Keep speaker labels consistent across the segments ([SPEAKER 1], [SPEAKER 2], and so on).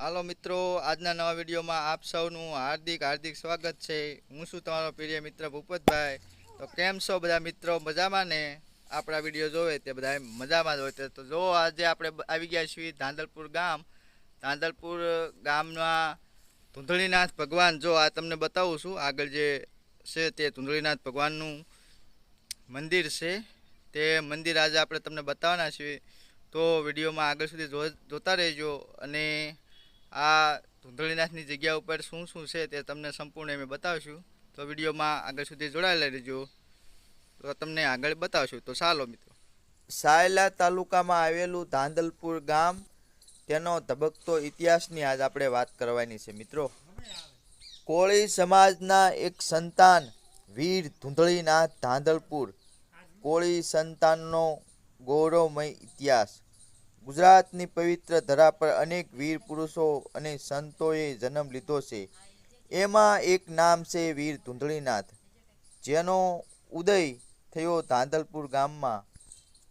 [SPEAKER 1] હાલો મિત્રો, આજના નવા વિડીયોમાં આપ સૌનું હાર્દિક હાર્દિક સ્વાગત છે. હું છું તમારો પ્રિય મિત્ર ભૂપતભાઈ. તો કેમ છો બધા મિત્રો? મજામાં ને? આપણા વીડિયો જોવે તે બધા મજામાં જ હોય. તો. જો આજે આપણે આવી ગયા છીએ ધાંધલપુર ગામ. ધાંધલપુર ગામના ધૂંધળીનાથ ભગવાન, જો આ તમને બતાવું છું, આગળ જે છે તે ધૂંધળીનાથ ભગવાનનું મંદિર છે. તે મંદિર આજે આપણે તમને બતાવવાના છીએ. તો વિડીયોમાં આગળ સુધી જોતા રહેજો અને આ ધૂંધળીનાથની જગ્યા ઉપર શું શું છે તે તમને સંપૂર્ણ અમે બતાવશું. તો વિડીયોમાં આગળ સુધી જોડાયેલા રહેજો. તો તમને આગળ બતાવશું. તો ચાલો મિત્રો. સાયલા તાલુકામાં આવેલું ધાંધલપુર ગામ, તેનો ધબકતો ઇતિહાસની આજ આપણે વાત કરવાની છે મિત્રો. કોળી સમાજના એક સંતાન વીર ધૂંધળીનાથ ધાંધલપુર. કોળી સંતાનનો ગૌરવમય ઇતિહાસ. ગુજરાતની પવિત્ર ધરા પર અનેક વીર પુરુષો અને સંતોએ જન્મ લીધો છે. એમાં એક નામ છે વીર ધૂંધળીનાથ, જેનો ઉદય થયો ધાંધલપુર ગામમાં.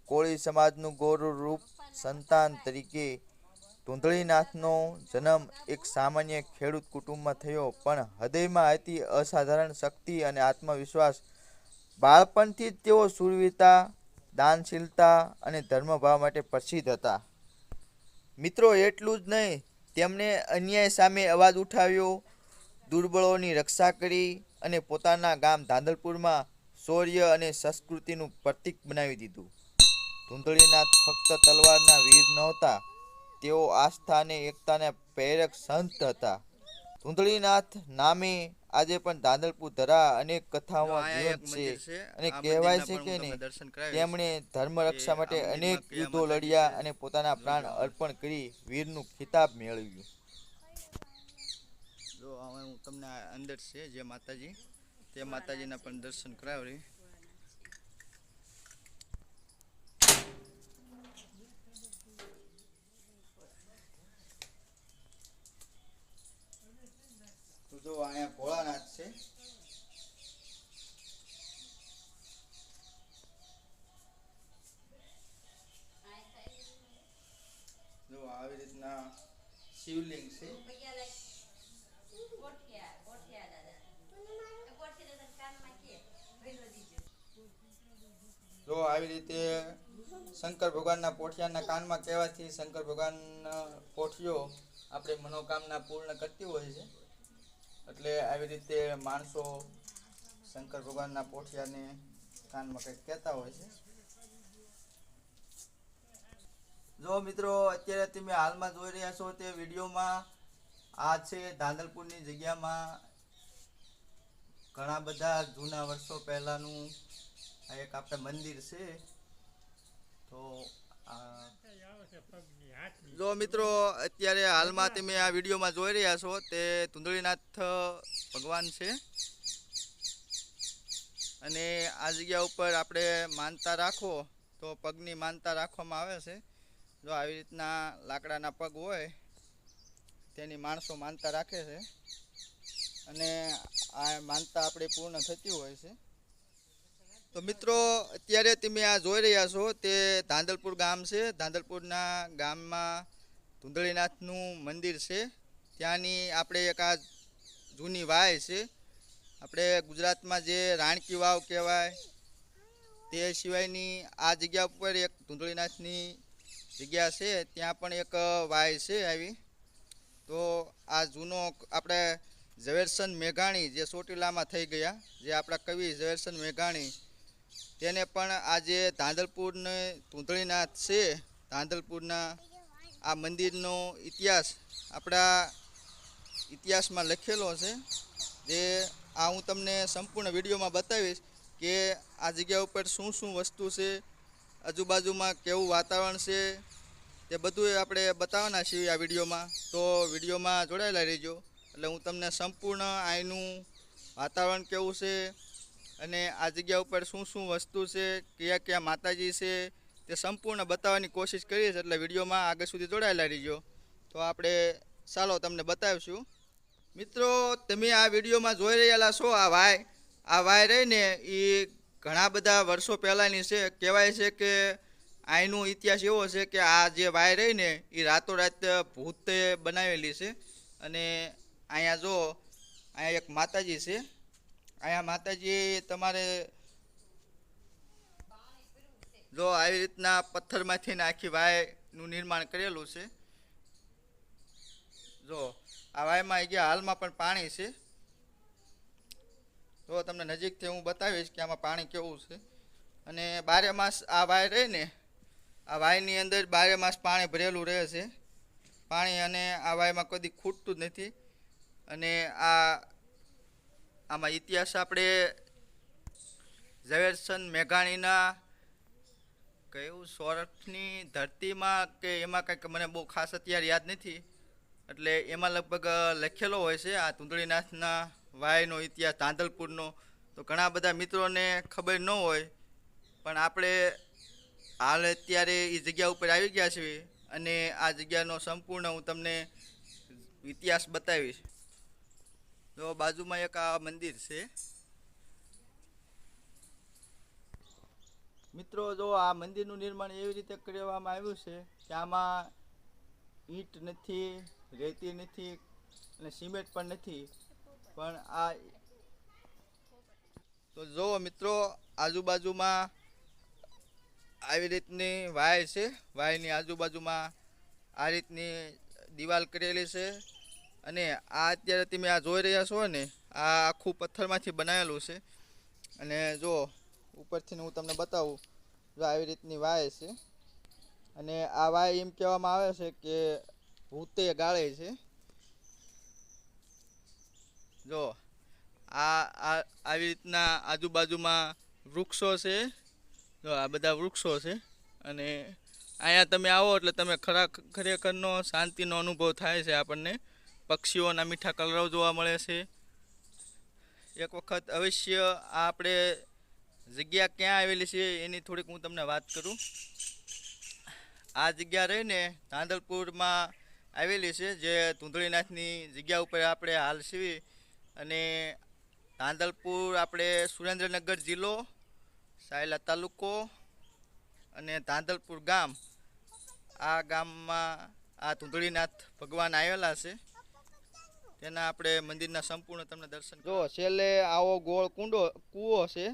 [SPEAKER 1] કોળી સમાજનું ગૌરવરૂપ સંતાન તરીકે ધૂંધળીનાથનો જન્મ એક સામાન્ય ખેડૂત કુટુંબમાં થયો, પણ હૃદયમાં હતી અસાધારણ શક્તિ અને આત્મવિશ્વાસ. બાળપણથી જ તેઓ શૂરવીરતા દાનશીલતા અને ધર્મભાવ માટે પ્રસિદ્ધ હતા. મિત્રો, એટલું જ નહીં, તેમણે અન્યાય સામે અવાજ ઉઠાવ્યો. દુર્બળોની રક્ષા કરી અને પોતાના ગામ ધાંધલપુરમાં શૌર્ય અને સંસ્કૃતિનું પ્રતીક બનાવી દીધું. ધૂંધળીનાથ ફક્ત તલવારના વીર નહોતા, તેઓ આસ્થા અને એકતાના પ્રેરક સંત હતા. ધૂંધળીનાથ નામે આજે પણ ધાંધલપુર ધરા અનેક કથાઓમાં જીવંત છે અને કહેવાય છે કે તેમણે ધર્મ રક્ષા માટે અનેક યુદ્ધો લડ્યા અને પોતાના પ્રાણ અર્પણ કરી વીરનું ખિતાબ મેળવ્યું. જો હવે હું તમને અંદર છે જે માતાજી તે માતાજીના પણ દર્શન કરાવી તો જો અહીંયા ભોળાનાથ છે જો આવી રીતના શિવલિંગ છે. જો આવી રીતે શંકર ભગવાનના પોઠિયાના કાનમાં કહેવાથી શંકર ભગવાન પોઠિયો આપણે મનોકામના પૂર્ણ કરતી હોય છે. એટલે આવી રીતે માણસો શંકર ભગવાનના પોઠિયાને કાનમાં કંઈક કહેતા હોય છે. જો મિત્રો, અત્યારે તમે હાલમાં જોઈ રહ્યા છો તે વિડીયોમાં, આ છે ધાંધલપુરની જગ્યામાં ઘણા બધા જૂના વર્ષો પહેલાંનું એક આપણે મંદિર છે. તો જો મિત્રો, અત્યારે હાલમાં તમે આ વિડીયોમાં જોઈ રહ્યા છો તે તુંદળીનાથ ભગવાન છે. અને આ જગ્યા ઉપર આપણે માનતા રાખો તો પગની માનતા રાખવામાં આવે છે. જો આવી રીતના લાકડાના પગ હોય, તેની માણસો માનતા રાખે છે. અને આ માનતા આપણી પૂર્ણ થતી હોય છે. તો મિત્રો, અત્યારે તમે આ જોઈ રહ્યા છો તે ધાંધલપુર ગામ છે. ધાંધલપુરના ગામમાં ધૂંધળીનાથનું મંદિર છે. ત્યાંની આપણે એક આ જૂની વાય છે. આપણે ગુજરાતમાં જે રાણકી વાવ કહેવાય, તે સિવાયની આ જગ્યા ઉપર એક ધૂંધળીનાથની જગ્યા છે, ત્યાં પણ એક વાય છે આવી. તો આ જૂનો આપણે ઝવેરચંદ મેઘાણી જે ચોટીલામાં થઈ ગયા, જે આપણા કવિ ઝવેરચંદ મેઘાણી, તેને પણ આજે ધાંધલપુરને ધૂંધળીનાથ છે. ધાંધલપુરના આ મંદિરનો ઇતિહાસ આપણા ઇતિહાસમાં લખેલો છે. જે આ હું તમને સંપૂર્ણ વિડીયોમાં બતાવીશ કે આ જગ્યા ઉપર શું શું વસ્તુ છે આજુબાજુમાં કેવું વાતાવરણ છે તે બધું આપણે બતાવવાના છીએ આ વિડીયોમાં. તો વિડીયોમાં જોડાયેલા રહેજો. એટલે હું તમને સંપૂર્ણ અહીંનું વાતાવરણ કેવું છે અને આ જગ્યા ઉપર શું શું વસ્તુ છે, કયા કયા માતાજી છે, તે સંપૂર્ણ બતાવવાની કોશિશ કરીશ એટલે વિડીયોમાં આગળ સુધી જોડાયેલા રહીજો. તો આપણે ચાલો તમને બતાવીશું. મિત્રો, તમે આ વિડીયોમાં જોઈ રહેલા છો આ વાય. આ વાય રહીને એ ઘણા બધા વર્ષો પહેલાંની છે, કહેવાય છે કે અહીંનો ઇતિહાસ એવો છે કે આ જે વાય રહી ને એ રાતોરાત ભૂતે બનાવેલી છે. અને અહીંયા જો, અહીંયા એક માતાજી છે. અહીંયા માતાજી તમારે જો આવી રીતના પથ્થરમાંથી આખી વાયનું નિર્માણ કરેલું છે. જો, આ વાયમાં ગયા હાલમાં પણ પાણી છે. તો તમને નજીકથી હું બતાવીશ કે આમાં પાણી કેવું છે. અને બારે માસ આ વાય રહે ને, આ વાયની અંદર બારે માસ પાણી ભરેલું રહે છે. પાણી અને આ વાયમાં કદી ખૂટતું જ નથી. અને આ, આમાં ઇતિહાસ આપણે ઝવેરચંદ મેઘાણીના કયું સોરઠની ધરતીમાં કે એમાં કંઈક મને બહુ ખાસ અત્યારે યાદ નથી. એટલે એમાં લગભગ લખેલો હોય છે આ તુંદડીનાથના વાયનો ઇતિહાસ ધાંધલપુરનો તો ઘણા બધા મિત્રોને ખબર ન હોય, પણ આપણે હાલ અત્યારે એ જગ્યા ઉપર આવી ગયા છીએ અને આ જગ્યાનો સંપૂર્ણ હું તમને ઇતિહાસ બતાવીશ. તો બાજુમાં એક આ મંદિર છે. મિત્રો, જો આ મંદિરનું નિર્માણ એવી રીતે કરવામાં આવ્યું છે કે આમાં ઈંટ નથી, રેતી નથી અને સિમેન્ટ પણ નથી. પણ આ તો જુઓ મિત્રો, આજુબાજુમાં આવી રીતની વાય છે. વાયની આજુબાજુમાં આ રીતની દિવાલ કરેલી છે. અને આ અત્યારે તમે આ જોઈ રહ્યા છો ને, આ આખું પથ્થરમાંથી બનાવેલું છે. અને જો ઉપરથી હું તમને બતાવું, જો આવી રીતની વાય છે. અને આ વાય એમ કહેવામાં આવે છે કે ભૂતે ગાળે છે. જો, આ આવી રીતના આજુબાજુમાં વૃક્ષો છે. જો, આ બધા વૃક્ષો છે. અને અહીંયા તમે આવો એટલે તમે ખરા, ખરેખરનો શાંતિનો અનુભવ થાય છે આપણને. પક્ષીઓના મીઠા કલરવ જોવા મળે છે. એક વખત અવશ્ય આ આપણે જગ્યા ક્યાં આવેલી છે એની થોડીક હું તમને વાત કરું. આ જગ્યા રહીને ધાંધલપુરમાં આવેલી છે, જે ધૂંધળીનાથની જગ્યા ઉપર આપણે હાલ છીએ. અને ધાંધલપુર આપણે સુરેન્દ્રનગર જિલ્લો, સાયલા તાલુકો અને ધાંધલપુર ગામ. આ ગામમાં આ ધૂંધળીનાથ ભગવાન આવેલા છે. તેના આપણે મંદિરના સંપૂર્ણ તમને દર્શન જો છેલ્લે આવો ગોળ કુંડો, કૂવો છે.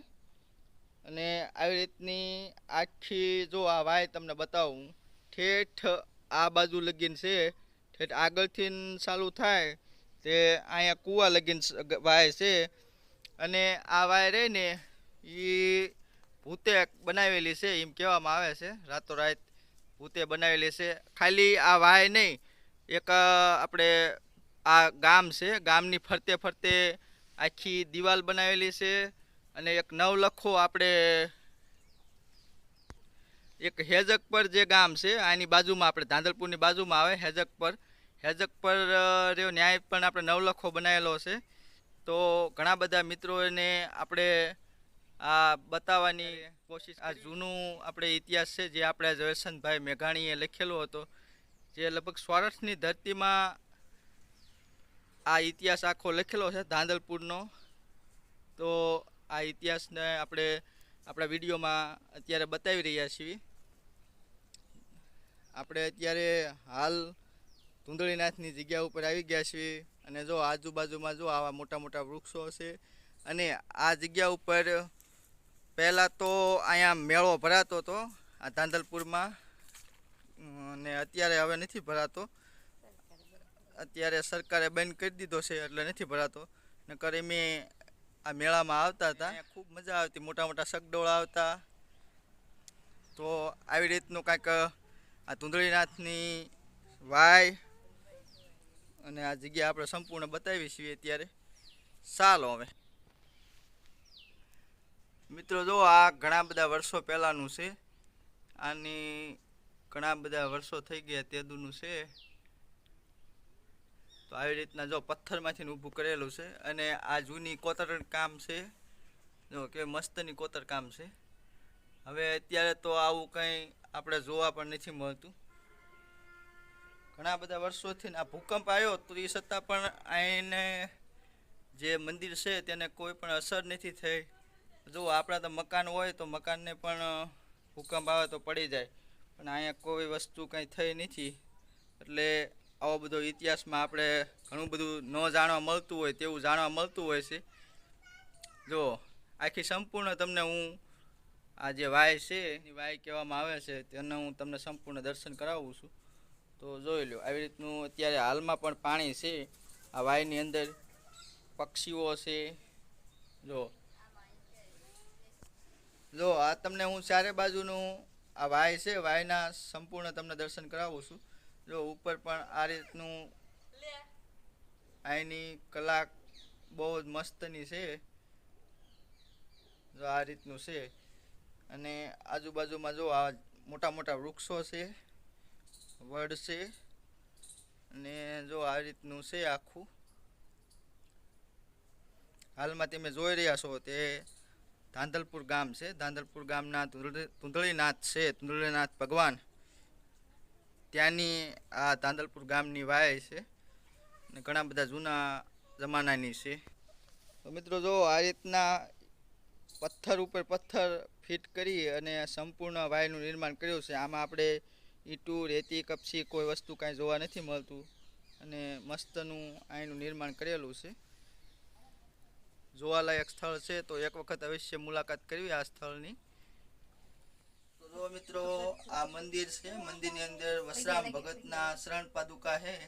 [SPEAKER 1] અને આવી રીતની આખી જો આ વાય તમને બતાવું, ઠેઠ આ બાજુ લગીન છે. ઠેઠ આગળથી ચાલુ થાય. તે અહીંયા કૂવા લગીન વાય છે. અને આ વાય રહીને એ ભૂતે બનાવેલી છે એમ કહેવામાં આવે છે. રાતોરાત ભૂતે બનાવેલી છે. ખાલી આ વાય નહીં, એક આપણે આ ગામ છે. ગામની ફરતે ફરતે આખી દિવાલ બનાવેલી છે અને એક નવલખો આપણે એક હેજક પર જે ગામ છે, આની બાજુમાં આપણે ધાંધલપુરની બાજુમાં આવે હેજક પર હેજક પર રહ્યો ન્યાય પણ આપણે નવલખો બનાવેલો છે. તો ઘણા બધા મિત્રોને આપણે આ બતાવવાની કોશિશ આ જૂનું આપણે ઇતિહાસ છે, જે આપણે જયસંતભાઈ મેઘાણીએ લખેલો હતો, જે લગભગ સૌરાષ્ટ્રની ધરતીમાં આ ઇતિહાસ આખો લખેલો છે, ધાંધલપુરનો. તો આ ઇતિહાસને આપણે આપણા વિડીયોમાં અત્યારે બતાવી રહ્યા છીએ. આપણે અત્યારે હાલ ધૂંધળીનાથની જગ્યા ઉપર આવી ગયા છીએ. અને જો આજુબાજુમાં જો આવા મોટા મોટા વૃક્ષો છે અને આ જગ્યા ઉપર પહેલાં તો અહીંયા મેળો ભરાતો હતો. આ ધાંધલપુરમાં. અને અત્યારે હવે નથી ભરાતો. અત્યારે સરકારે બંધ કરી દીધો છે એટલે નથી ભરાતો. નકર એમે આ મેળામાં આવતા હતા. ખૂબ મજા આવતી. મોટા મોટા સગડોળ આવતા. તો આવી રીતનું કાંઈક આ ધૂંધળીનાથની વાય અને આ જગ્યા આપણે સંપૂર્ણ બતાવી છીએ અત્યારે. ચાલો હવે. મિત્રો, જો આ ઘણા બધા વર્ષો પહેલાંનું છે, આની ઘણા બધા વર્ષો થઈ ગયા તેદુનું છે. તો આવી રીતના જો પથ્થરમાંથી ઊભું કરેલું છે અને આ જૂની કોતર કામ છે, જો કે મસ્તની કોતર કામ છે. હવે અત્યારે તો આવું કંઈ આપણે જોવા પણ નથી મળતું. ઘણા બધા વર્ષોથી આ ભૂકંપ આવ્યો તો એ છતાં પણ અહીંને જે મંદિર છે તેને કોઈ પણ અસર નથી થઈ. જો આપણા તો મકાન હોય તો મકાનને પણ ભૂકંપ આવે તો પડી જાય. પણ અહીંયા કોઈ વસ્તુ કંઈ થઈ નથી. એટલે આવો બધો ઇતિહાસમાં આપણે ઘણું બધું ન જાણવા મળતું હોય તેવું જાણવા મળતું હોય છે. જો, આખી સંપૂર્ણ તમને હું, આ જે વાય છે, એની વાય કહેવામાં આવે છે, તેનું હું તમને સંપૂર્ણ દર્શન કરાવું છું. તો જોઈ લો આવી રીતનું અત્યારે હાલમાં પણ પાણી છે. આ વાયની અંદર પક્ષીઓ છે જો. જો, આ તમને હું ચારે બાજુનું આ વાય છે, વાયના સંપૂર્ણ તમને દર્શન કરાવું છું. જો, ઉપર પણ આ રીતનું અહીંની કલાક બહુ જ મસ્તની છે. જો, આ રીતનું છે. અને આજુબાજુમાં જો આ મોટા મોટા વૃક્ષો છે. વડ છે અને જો આ રીતનું છે આખું. હાલમાં તમે જોઈ રહ્યા છો તે ધાંધલપુર ગામ છે. ધાંધલપુર ગામના ધુંધળી- છે. ધુંધળીનાથ ભગવાન. ત્યાંની આ ધાંધલપુર ગામની વાય છે અને ઘણા બધા જૂના જમાનાની છે. તો મિત્રો જો આ રીતના પથ્થર ઉપર પથ્થર ફિટ કરી અને સંપૂર્ણ વાયનું નિર્માણ કર્યું છે, આમાં આપણે ઈંટું, રેતી, કપસી કોઈ વસ્તુ કાંઈ જોવા નથી મળતું. અને મસ્તનું અહીંનું નિર્માણ કરેલું છે. જોવાલાયક સ્થળ છે તો એક વખત અવશ્ય મુલાકાત કરવી આ સ્થળની. તો મિત્રો, આ મંદિર છે. મંદિરની અંદર વસરામ ભગતના શરણ પાદુકા છે.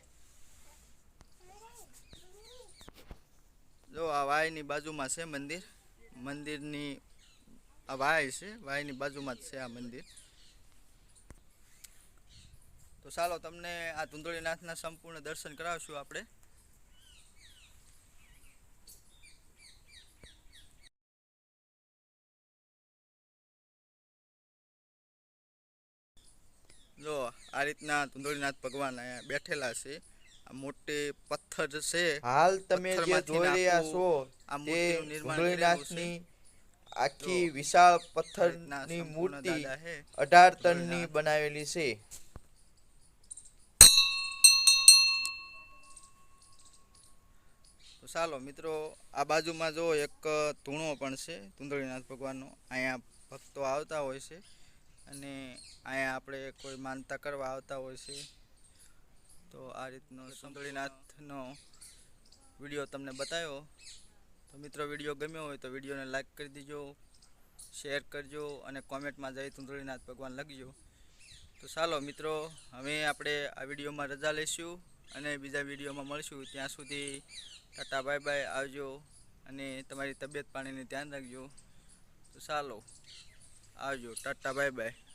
[SPEAKER 1] જો આ વાયની બાજુમાં છે મંદિર. મંદિરની આ વાય છે, વાયની બાજુમાં જ છે આ મંદિર. તો ચાલો તમને આ ધુંધળીનાથના સંપૂર્ણ દર્શન કરાવશું આપણે. જો આ રીતના ધુંધળીનાથ ભગવાન અહીંયા બેઠેલા છે. આ મોટી પથ્થર છે.
[SPEAKER 2] હાલ તમે જે જોઈ રહ્યા છો
[SPEAKER 1] આ મૂર્તિનું નિર્માણ
[SPEAKER 2] આખી વિશાળ પથ્થરની મૂર્તિ અઢાર ટનની. બનાવેલી છે.
[SPEAKER 1] તો ચાલો મિત્રો આ બાજુમાં જો એક ધૂણો પણ છે ધુંધળીનાથ ભગવાનનો. અહીંયા ભક્તો આવતા હોય છે અને અહીંયા આપણે કોઈ માનતા કરવા આવતા હોય છે. તો આ રીતનો ધુંધળીનાથનો વીડિયો તમને બતાવ્યો. તો મિત્રો વીડિયો ગમ્યો હોય તો વિડીયોને લાઈક કરી દેજો શેર કરજો અને કોમેન્ટમાં જઈ ધુંધળીનાથ ભગવાન લખજો. તો ચાલો મિત્રો હવે આપણે આ વિડીયોમાં રજા લઈશું. અને બીજા વિડીયોમાં મળશું. ત્યાં સુધી ટાટા, બાય બાય, આવજો અને તમારી તબિયત પાણીને ધ્યાન રાખજો. તો ચાલો, આવજો. Tata, bye bye.